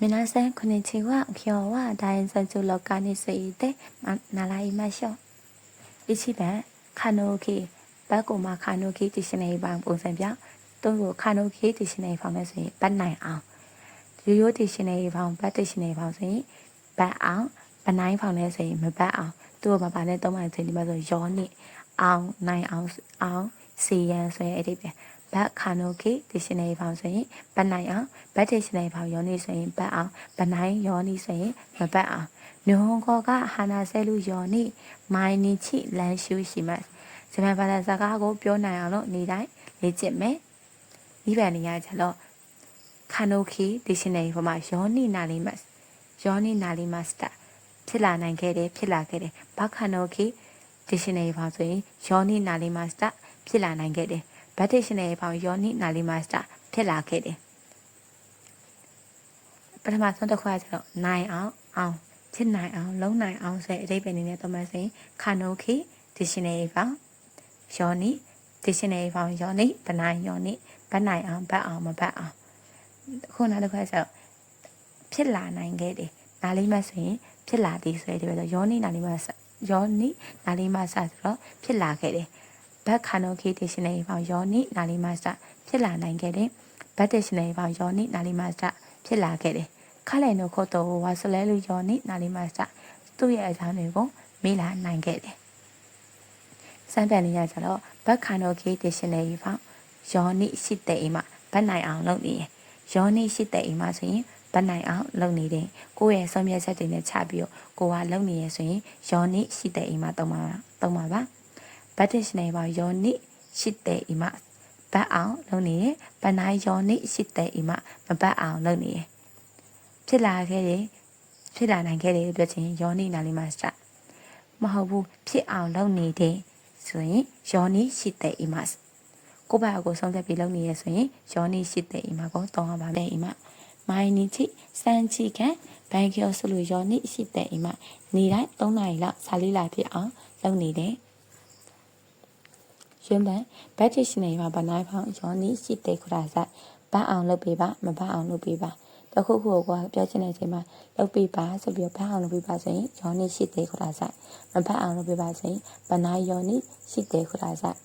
Minasan konnichiwa, kyo wa dainsanju loka ni suite nalai masho. Ichiban Kanoki ဘက်ကိုမှခါနိုခေးတည်ရှင်နေပါပုံစံပြသူ့ကိုခါနိုခေးတည်ရှင်နေဖောင်းလဲဆိုရင်ဘတ်နိုင်အောင်ရိုးရိုးတည်ရှင်နေဖောင်းဘတ်တည်ရှင်နေဖောင်းဆိုရင်ဘတ်အောင်ဘနိုင်ဖောင်းလဲဆိုရင်မဘတ်အောင်သူ့ကိုမပါနဲ့သုံးပါချင်းဒီမှာဆိုရောနစ်အောင်နိုင်အောင်အောင်စီရန်ဆိုရင်အဲ့ဒီပဲ ဘတ်ခါနိုကေ dictionary ဖောင်ဆိုရင်ဘတ်နိုင်အောင်ဘတ် dictionary ဖောင်ယောနီဆိုရင်ဘတ်အောင်ဘတ်နိုင်ယောနီဆိုရင်မဘတ်အောင်နဟွန်ကောကဟာနာဆဲလူယောနီမိုင်းနီချိလန်ရှူရှိမတ်ဂျပန်ဘာသာစကားကိုပြောနိုင်အောင်လို့နေတိုင်းလေ့ကျင့်မယ်ဒီပန်နေရကြတော့ခါနိုကေ dictionary ဖောင်မှာယောနီနာလီမတ်ယောနီနာလီမတ်စတာဖြစ်လာနိုင်ခဲ့တယ်ဖြစ်လာခဲ့တယ်ဘတ်ခါနိုကေ dictionary ဖောင်ဆိုရင်ယောနီနာလီမတ်စတာဖြစ်လာနိုင်ခဲ့တယ် ဘတ်ဒီရှင်နယ်ပေါ်ယောနီနာလီမတ်တာဖြစ်လာခဲ့တယ်။ပထမဆုံးတစ်ခွက်ကျတော့နိုင်အောင်အောင်ဖြစ်နိုင်အောင်လုံးနိုင်အောင်ဆိုတဲ့အဓိပ္ပာယ်အနေနဲ့သုံးပါစင်ခါနိုခီဒီရှင်နယ်ပေါ်ယောနိ dictionary ဖောင်းယောနိဗနိုင်ယောနိဗနိုင်အောင်ဗတ်အောင်မဗတ်အောင်ခုနောက်တစ်ခါကျတော့ဖြစ်လာနိုင်ခဲ့တယ်နားလေးမှဆိုရင်ဖြစ်လာသည်ဆိုရတဲ့ပြောယောနိနားလေးမှယောနိနားလေးမှစဆိုတော့ဖြစ်လာခဲ့တယ် ဘတ်ခါနိုခေ dictionary ဖောင်းယောနိနားလေးမှစဖြစ်လာနိုင်ခဲ့တယ်ဘတ် dictionary ဖောင်းယောနိနားလေးမှစဖြစ်လာခဲ့တယ်ခါလည်းနိုခိုတော့ဝါဆလဲလူယောနိနားလေးမှစသူ့ရဲ့အကြောင်းတွေကိုမေးလာနိုင်ခဲ့တယ်စံတန်နေရကြတော့ဘတ်ခါနိုခေဒီရှင်နယ်ကြီးဖောင်းယောနိရှိတဲ့အိမ်မှာဗတ်နိုင်အောင်လုပ်နေရင်ယောနိရှိတဲ့အိမ်မှာဆိုရင်ဗတ်နိုင်အောင်လုပ်နေတယ်ကိုယ့်ရဲ့ဆုံးဖြတ်ချက်တွေနဲ့ချပြီးတော့ကိုကလုပ်နေရဆိုရင်ယောနိရှိတဲ့အိမ်မှာတုံးပါတုံးပါပါ ဘတ်တစ်ရှင်နယ်မှာယောနိရှိတဲ့အိမ်မှာဗတ်အောင်လုပ်နေတယ်ဗတ်နိုင်ယောနိရှိတဲ့အိမ်မှာမဗတ်အောင်လုပ်နေတယ်ဖြစ်လာခဲ့တယ်ဖြစ်လာနိုင်ခဲ့တယ်ပြောချင်ယောနိနာလီမှာစမဟုတ်ဘူးဖြစ်အောင်လုပ်နေတဲ့ဆိုရင်ယောနိရှိတဲ့အီမတ်ကိုယ့်ဘာကိုဆုံးဖြတ်ပြီးလုပ်နေရဆိုရင်ယောနိရှိတဲ့အီမတ်ကိုတောင်းရပါမယ်အီမတ်မိုင်းနီချိစန်ချီကန်ဘန်ကျော်ဆလူယောနိရှိတဲ့အီမတ်နေတိုင်း3နာရီလောက်စာလေးလာဖြစ်အောင်လုပ်နေတယ် ရှင်တန်ဘတ်တစ်ရှင်နေမှာဗနိုင်ဖောင်းယောနိရှိတဲ့ခရာဆိုင်ဘတ်အောင်လုပ်ပေးပါမဘတ်အောင်လုပ်ပေးပါတခုခုကိုပြောချင်တဲ့အချိန်မှာလုပ်ပေးပါဆိုပြီးဘတ်အောင်လုပ်ပေးပါဆိုရင်ယောနိရှိတဲ့ခရာဆိုင်မဘတ်အောင်လုပ်ပေးပါဆိုရင်ဗနိုင်ယောနိရှိတယ်ခရာဆိုင်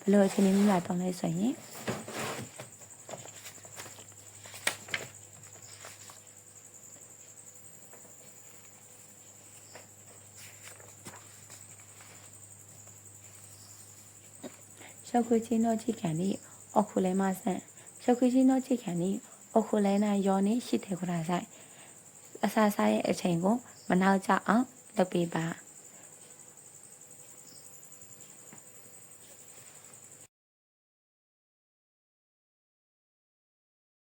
ဘလို့အချိန်ကြီးမှတောင်းလဲဆိုရင် ရောက်ခွေချင်းတော့ချိကန်နီအခုလဲမဆန့်ရောက်ခွေချင်းတော့ချိကန်နီအခုလဲနာရောနေရှိတယ်ခရာဆိုင်အစာစားရဲ့အချိန်ကိုမနောက်ကြအောင်လုပ်ပေးပါ